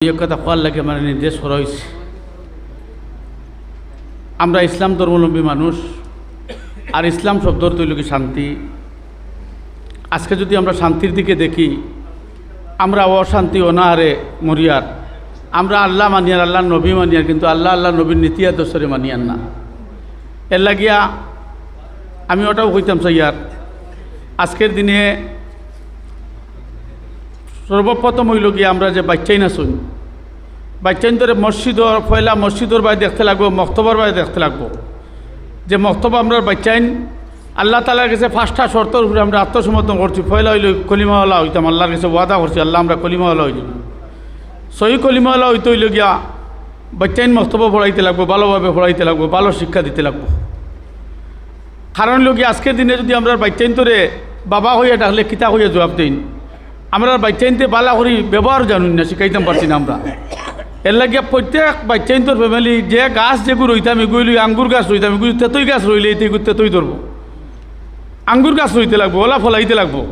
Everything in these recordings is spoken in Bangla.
কথা কোয়ার লাগে মানে নির্দেশ করা হয়েছে আমরা ইসলাম ধর্মাবলম্বী মানুষ আর ইসলাম শব্দর তৈল কি শান্তি। আজকে যদি আমরা শান্তির দিকে দেখি, আমরা অশান্তি, অনাহারে মরিয়ার। আমরা আল্লাহ মানিয়ার, আল্লাহ নবী মানিয়ার, কিন্তু আল্লাহ আল্লাহ নবীর নীতি আদর্শরে মানিয়ার না। এর লাগিয়া আমি ওটাও কইতাম সাইয়ার, আজকের দিনে সর্বপ্রথম হইল গিয়ে আমরা যে বাচ্চাই না শুনি বাচ্চাইন ধরে মসজিদর পয়লা মসজিদর বাই দেখতে লাগবো মক্তবর বাই দেখতে লাগবো। যে মক্তব আমরা বাচ্চাইন আল্লাহ তালার কাছে ফার্স্টটা শর্তর উপরে আমরা আত্মসমর্থন করছি। পয়লা হইল কলিমাওয়ালা হইতাম, আল্লাহর কাছে ওয়াদা করছি, আল্লাহ আমরা কলিমাওয়ালা হইল সহি কলিমাওয়ালা হইতে হইল গিয়া বাচ্চাইন মক্তব পড়াইতে লাগবো, ভালোভাবে পড়াইতে লাগবো, ভালো শিক্ষা দিতে লাগবো। কারণ লোক আজকের দিনে যদি আমরা বাচ্চাইন তোরে বাবা হইয়া ডাকলে কিতা হইয়া জবাব দিন? আমরা বাচ্চাইনতে বালা করি ব্যবহার জানুন না শিখাইতাম পারছি না আমরা। এর লাগে প্রত্যেক বাচ্চাইন্তর ফ্যামিলি যে গাছ যেগুলো রইতাম এগুলি আঙ্গুর গাছ রইতাম এগুলি তেতই গাছ রইলে এতে এগুলো তেতই ধরবো আঙ্গুর গাছ রইতে লাগবো ওলা ফলাইতে লাগবো।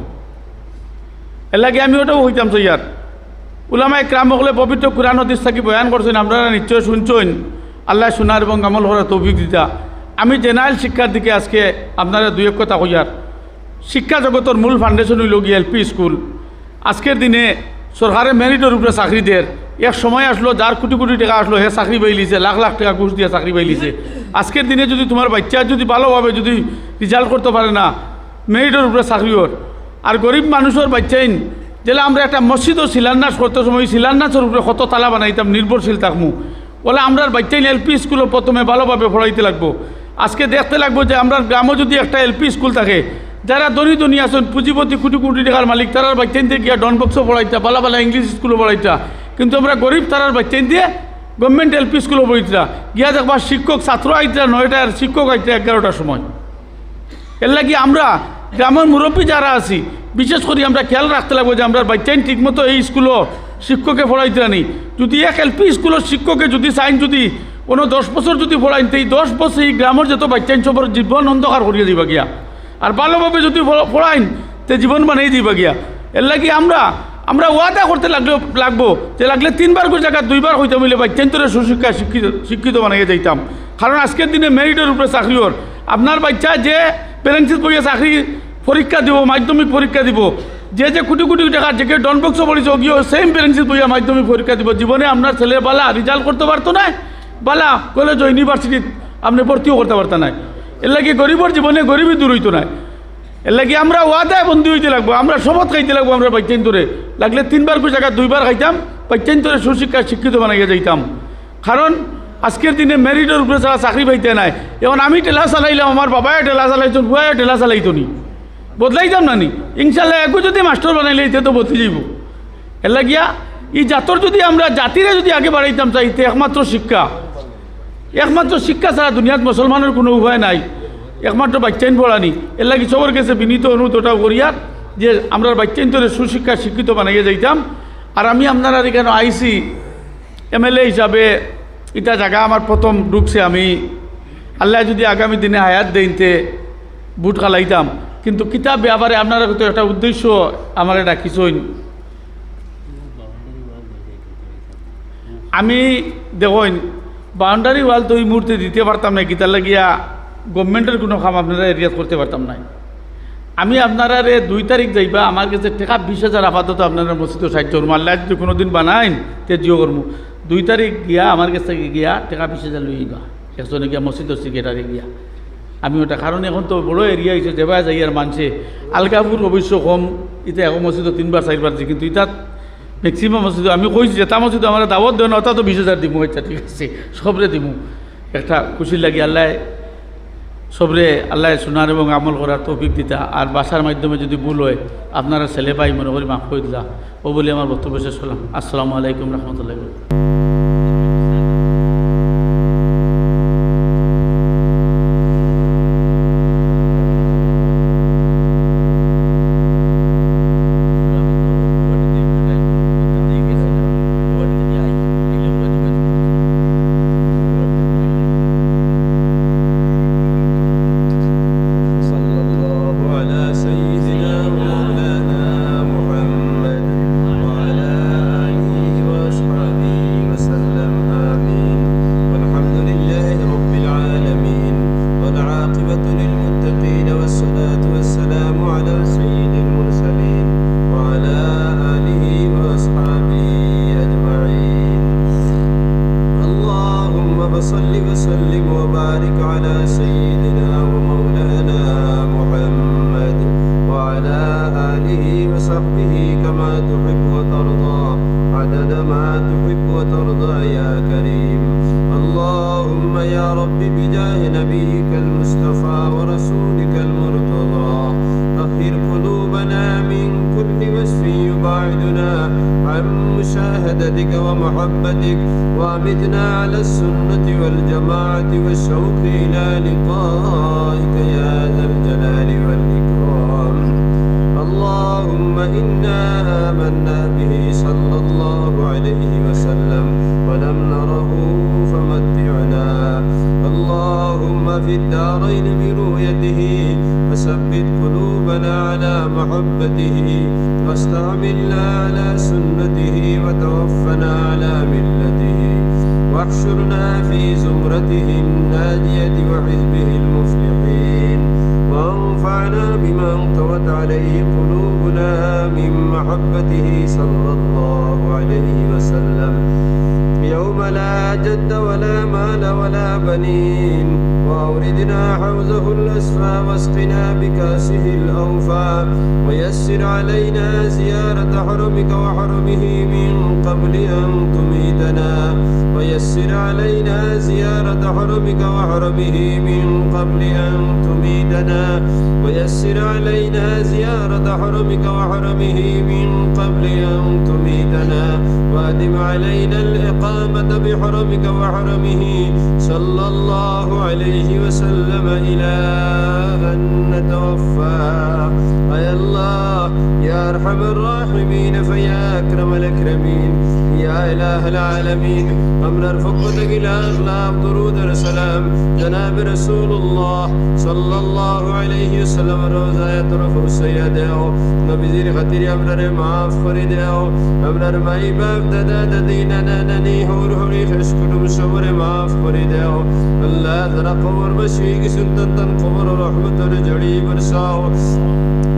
এর লাগে আমি ওটাও হইতাম তো ইয়ার উলামায় ক্রাম হলে পবিত্র কোরআন হদিস থাকি বয়ান করছেন আপনারা নিশ্চয় শুনছেন আল্লাহ শোনার এবং আমল করার তৌফিক দিতা। আমি জেনারেল শিক্ষার দিকে আজকে আপনারা দুই এক কথা হইয়ার শিক্ষা জগতের মূল ফাউন্ডেশন হইল গিয়ে এলপি স্কুল। আজকের দিনে সরকারের মেরিটের উপরে চাকরি দেয় এক সময় আসলো, যার কোটি কোটি টাকা আসলো, হে চাকরি পাইলিছে লাখ লাখ টাকা ঘুষ দিয়ে চাকরি পাইলিছে আজকের দিনে যদি তোমার বাচ্চা যদি ভালোভাবে যদি রেজাল্ট করতে পারে না, মেরিটের উপরে চাকরি ওর। আর গরিব মানুষের বাচ্চাইন যেটা আমরা একটা মসজিদও শিলান্যাস করতে সময় শিলান্যাসের উপরে কত তালা বানাইতাম, নির্ভরশীল থাকমু। বলে আমরা বাচ্চাইন এলপি স্কুলে প্রথমে ভালোভাবে পড়াইতে লাগবো। আজকে দেখতে লাগবো যে আমরা গ্রামও যদি একটা এলপি স্কুল থাকে যারা ধনী ধনী আছেন পুঁজিপতি কোটি কোটি টাকার মালিক, তারার বাচ্চাইন দিয়ে গিয়া ডন বক্সও পড়াইতা, বালা বালা ইংলিশ স্কুলে পড়াইতা। কিন্তু আমরা গরিব, তারার বাচ্চাইন দিয়ে গভর্নমেন্ট এলপি স্কুলও পড়িতা গিয়া দেখবা শিক্ষক, ছাত্র আইতা নয়টা আর শিক্ষক আইতা এগারোটার সময়। এর লাগি আমরা গ্রামের মুরব্বী যারা আছি, বিশেষ করে আমরা খেয়াল রাখতে লাগবো যে আমরা বাচ্চাইন ঠিকমতো এই স্কুলও শিক্ষকে পড়াইতে আনি যদি এক এলপি স্কুলের শিক্ষকে যদি চাইন যদি কোনো দশ বছর যদি পড়াইন, তো এই দশ বছর এই গ্রামের যত বাচ্চাইন সবর জীবন অন্ধকার করিয়ে দিবা গিয়া। আর ভালোভাবে যদি পড়- পড়াইন তে জীবন বানিয়ে দিবা গিয়া। এর লাগি আমরা আমরা ওয়াদা করতে লাগলে, লাগবো, যে লাগলে তিনবার করে জায়গা দুইবার হইতে মিলে বাচ্চাইন তোরা সুশিক্ষা, শিক্ষিত শিক্ষিত বানিয়ে যাইতাম। কারণ আজকের দিনে মেরিটের উপরে চাকরি ওর আপনার বাচ্চা যে প্যারেন্টসিস বইয়ে চাকরি পরীক্ষা দিব, মাধ্যমিক পরীক্ষা দিব, যে যে কোটি কোটি টাকা যে কেউ ডনবক্স পড়েছে গিয়ে সেম প্যারেন্টসিস বইয়া মাধ্যমিক পরীক্ষা দিব। জীবনে আপনার ছেলে বালা রেজাল্ট করতে পারতো না, বালা কলেজ ইউনিভার্সিটিত আপনি ভর্তিও করতে পারতেন না এর লাগে গরিবর জীবনে গরিবই দূর হইতো না এর লাগে আমরা ওয়াদায় বন্দি হইতে লাগবো, আমরা সবত খাইতে লাগবো, আমরা বাচ্চাইন ধরে লাগলে তিনবার করে জায়গা দুইবার খাইতাম বাচ্চাইন ধরে সুশিক্ষা, শিক্ষিত বানাইয়া যাইতাম। কারণ আজকের দিনে মেরিটের উপরে ছাড়া চাকরি পাইতে নাই, এখন আমি টেলা চালাইলাম, আমার বাবাই টেলা চালাইতো ভুয়াই টেলা চালাইতো নি বদলাইতাম না নি? ইনশাল্লাহ একো যদি মাস্টার বানাইলে এতে তো বদলি যাইব এর লাগিয়া এই জাতর যদি আমরা জাতিরে যদি আগে বাড়াইতাম চাইতে একমাত্র শিক্ষা। একমাত্র শিক্ষা ছাড়া দুনিয়াত মুসলমানের কোনো উপায় নাই। একমাত্র বাচ্চাইন পড়ানি। এর লাগি সবার কাছে বিনীত অনুরোধ করিয়ার যে আমরা বাচ্চাইন সুশিক্ষা শিক্ষিত বানাইয়ে যাইতাম। আর আমি আপনারা এখানে আইসি এমএলএ হিসাবে এটা জায়গা আমার প্রথম ঢুকছে আমি। আল্লাহ যদি আগামী দিনে হায়াত দেইতে বুট খালাইতাম। কিন্তু কিতাব ব্যাপারে আপনারা তো একটা উদ্দেশ্য আমার এটা কিছুই আমি দেখুন বাউন্ডারি ওয়াল তো এই মুহূর্তে দিতে পারতাম না, গীতার লাগিয়া গভর্নমেন্টের কোনো কাম আপনারা এরিয়াত করতে পারতাম না আমি আপনারা রে দুই তারিখ যাইবা, আমার কাছে টাকা বিশ হাজার আপাতত আপনারা মসজিদ সাহায্য করব আল্লাহ যদি কোনো দিন বানাইন, তে জিও করব দুই তারিখ গিয়া আমার কাছ গিয়া টাকা বিশ হাজার লই বা একজনে গিয়া মসজিদের সেক্রেটারি গিয়া। আমি ওটা কারণ এখন তো বড় এরিয়া হয়েছে যেবা যাই আর মানছে। আলগাপুর অবশ্য কম, ইতা এখন মসজিদ তিনবার, চারবার কিন্তু ইতাত ম্যাক্সিমাম মসজিদ আমি কইছি যে তা মসজিদ আমার দাওয়াত দেন অত তো বিশ হাজার দিমু। আচ্ছা ঠিক আছে, সবরে দিমু। একটা খুশি লাগি আল্লাহ, সবরে আল্লাহ শোনার এবং আমল করার তৌফিক দিতা। আর বাসার মাধ্যমে যদি ভুল হয়, আপনারা ছেলে পাই মনে করি মাফ করে দিলা। ও বলে আমার বক্তব্য শেষ হলাম। আসসালামু আলাইকুম রহমতুল্লাহ So. ومحبتك وامدنا على السنة والجماعة والشوق إلى لقائك يا ذا الجلال والإكرام. اللهم إنا آمنا به صلى الله عليه وسلم. انطوت عليه قلوبنا من محبته صلى الله عليه وسلم. يوم لا جد ولا مال ولا بنين. وأوردنا حوزه الأسفى واسقنا بكأسه الأوفى ويسر علينا زيارة حرمك وحرمه من قبل أن تميتنا ويسر علينا زيارة حرمك وحرمه من قبل أن تميتنا ويسر علينا زيارة حرمك وحرمه من قبل أن تميتنا وأدم علينا الإقامة بحرمك وحرمه صلى الله عليه وسلم إلى أن نتوفى. يا الله يا أرحم الراحمين فيا أكرم الأكرمين يا إله العالمين. أمر فقدك إلى أغلاب درود السلام. جناب رسول الله صلى الله عليه وسلم روزا يطرف السيدة نبذير خطير أمر معاف خريدة أمر ماي باب دادا ددينا ناني هور هوري خشكر ذرا قبر بشيك سنتن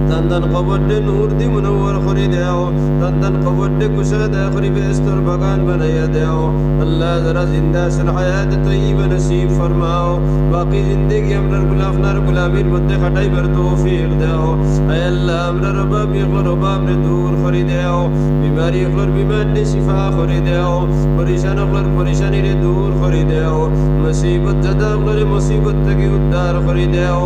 تن قبر رحمة رجعي برساو তন্দন কবড্ডে নূর দি মুনওয়ার করে দেও তন্দন কবড্ডে কুশা দাখরি বেস্তর বাগান বানাইয়া দেও আল্লাহ জরা জিন্দা সল হায়াত তৈয়ব নসিব ফরমাও বাকি জিন্দগি আমরার গুলাফনার গুলামির মধ্যে খাটাইবার তৌফিক দেও আয় আল্লাহ আমরা রবাব ইগল রবাব রে দূর করে দেও বিমারি ইগলর বিমার নে শিফা করে দেও পরিশান ইগলর পরিশানি রে দূর করে দেও মুসিবত জাদা ইগলর মুসিবত থেকে উদ্ধার করে দেও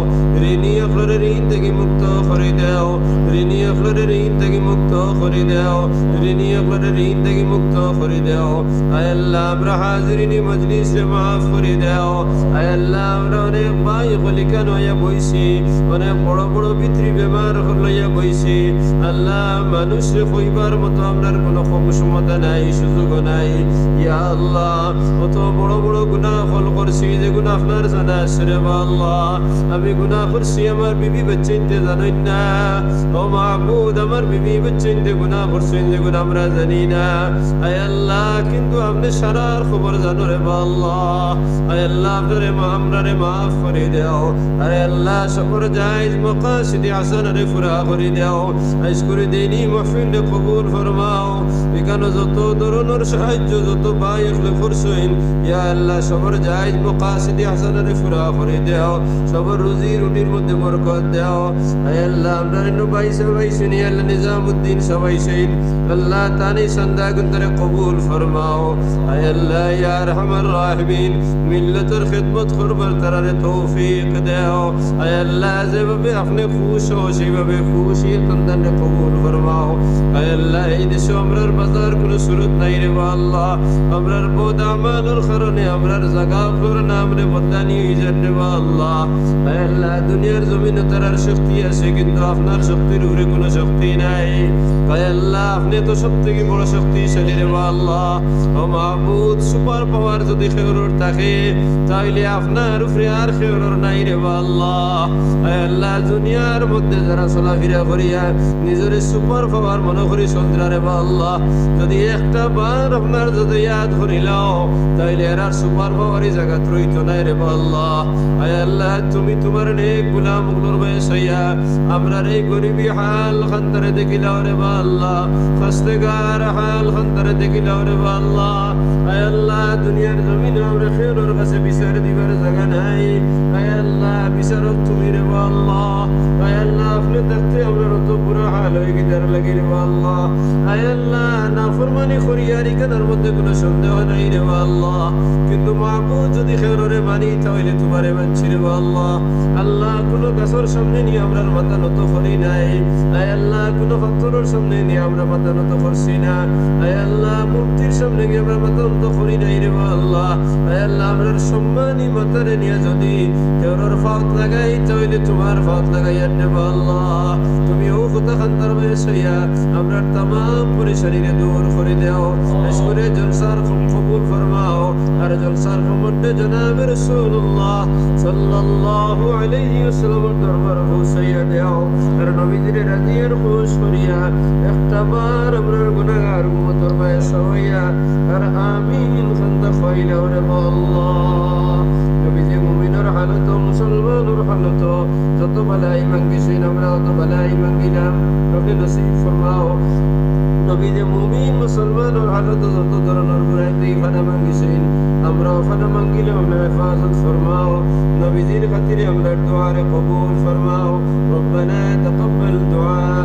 ঋণী ইগলর ঋণ থেকে মুক্ত করে দেও। ঋণী ইগলর ঋণ থেকে মুক্ত করে দেও। ঋণী ইগলর ঋণ থেকে মুক্ত করে দেও। আল্লাহ, আমরা হাজিরিনি মজলিস মাফ করে দেও। আল্লাহ, আমরা অনেক ভাই কলিকান হইয়া বইছি। অনেক বড় বড় পিতৃ বেমার লইয়া বইছি। আল্লাহ, মানুষে কইবার মতো আমরার কোনো ক্ষমতা নাই সুযোগ নাই। ইয়া আল্লাহ, কত বড় বড় গুনাহ ফল করছি যে গুনাহ আপনার জানা বা আল্লাহ। আমি গুনাহ করছি, আমার বিবি বাচ্চা জানোই না। আমার বিবি বাচ্চা ইনতে গুনাহ করছি যে গুনাহ আমরা জানি না আয় আল্লাহ কিন্তু আপনি সারার খবর জানো রে বা আল্লাহ আল্লাহ আপনারে মা আমরারে মাফ করে দাও আয় আল্লাহ সবর জায়েজ মকাসিদি হাসানারে ফুরা করে দাও আইস করে দেনি মাহফিল কবুল ফরমাও এখানে যত ধরনের সাহায্য যত ভাই এগুলো করছেন ইয়া আল্লাহ, সবর জায়েজ মকাসিদি হাসানারে দাও। সবর রুজি রুটির মধ্যে দাও। আয় আল্লাহ, আমরা সবাই শুনি কবুল ফরমাও। আয় আল্লাহ, ইয়া তৌফিক দাও। আয় আল্লাহ, যেভাবে আপনি খুশ হো সেইভাবে খুশি কবুল ফরমাও। আল্লাহ, এই দেশে আমরার বাজার কোনো সুরত নাই রে আল্লাহ। আমরার বোধ আমানোর কারণে আমরার জাগা ফ্লোর নাম রে বদলানি হয়ে যান আল্লাহ। আল্লাহ দুনিয়ার জমিনে তারার শক্তি আছে, কিন্তু আপনার শক্তির উপরে কোনো শক্তি নাই। আল্লাহ, আপনি তো বড় শক্তিশালী রে আল্লাহ। ও মাহবুদ সুপার পাওয়ার যদি থাকে, তাইলে আপনার উপরে আর খেউরর নাই রে আল্লাহ। আল্লাহ, দুনিয়ার মধ্যে যারা চলাফেরা করিয়া নিজের সুপার পাওয়ার মনে করি সন্দ্রা রে আল্লাহ। যদি একটা বার আপনার যদি ইয়াদ করিলাও, তাইলে আর সুপার পাওয়ারই জায়গা রইত নাই রে আল্লাহ আয় আল্লাহ তুমি তোমার নেক গুলামগুলোর বয়স হইয়া আমরা রে গরিবী হাল খান্তরে দেখিলাও রে আল্লাহ খস্তেগার হাল খান্তরে দেখিলাও রে আল্লাহ আয় আল্লাহ দুনিয়ার জমিন আমরা খেরোর কাছে বিচার দিবার জায়গা নাই আয় আল্লাহ বিচারক তুমি রে আল্লাহ আয় আল্লাহ আপনি দেখতে আমরা হাল ভালো গিটার রে আল্লাহ। আয় আল্লাহ না ফরমানি কানার মধ্যে কোনো সন্দেহ নাই রে আল্লাহ। কিন্তু মাহবুব যদি খেররে মানি, তাহলে তোমারে মানছি রে আল্লাহ। আল্লাহ, কোনো গাছর সামনে নিয়ে আমরা মাথা নত করি নাই। আয় আল্লাহ, কোনো পাথরের সামনে নিয়ে আমরা মাথা নত করছি না। আয় আল্লাহ, মূর্তির সামনে গিয়ে আমরা মাথা নত করি নাই রে আল্লাহ। আয় আল্লাহ আমরার সম্মানী মাথারে নিয়ে যদি কেউর ফাত লাগাই, তাহলে তোমার ফাত লাগাইয়া নেব আল্লাহ। তুমি ও কথা হইয়া আমরার তাম পরিশানিরে দূর করে দেও। করে জলসার কবুল ফরমাও। আর জলসার মধ্যে জনাবে রসুল্লাহ সাল্লাল্লাহু আলাইহি ওয়াসাল্লামের দরবার পৌঁছাইয়া দেও। আর নবীজির রাজিয়ার খুশ করিয়া একটাবার আমরার গুনাহগার উম্মতর বয়স হইয়া আর আমিন, খান্দা খাইলা ওরে আল্লাহ। রহমতো মুসলমান রহমতো যত বালাই মাঙ্গিছি আমরা অত বালাই মাঙ্গিলাম রবি নসিব ফরমাও নবী যে মুমিন মুসলমান হালত যত ধরনের বুড়াই তুই ফানা মাঙ্গিছেন আমরা ফানা মাঙ্গিলে আমরা হেফাজত ফরমাও নবীজির খাতিরে আমরা দোয়ারে কবুল ফরমাও রব্বানা তাকাব্বাল দোয়া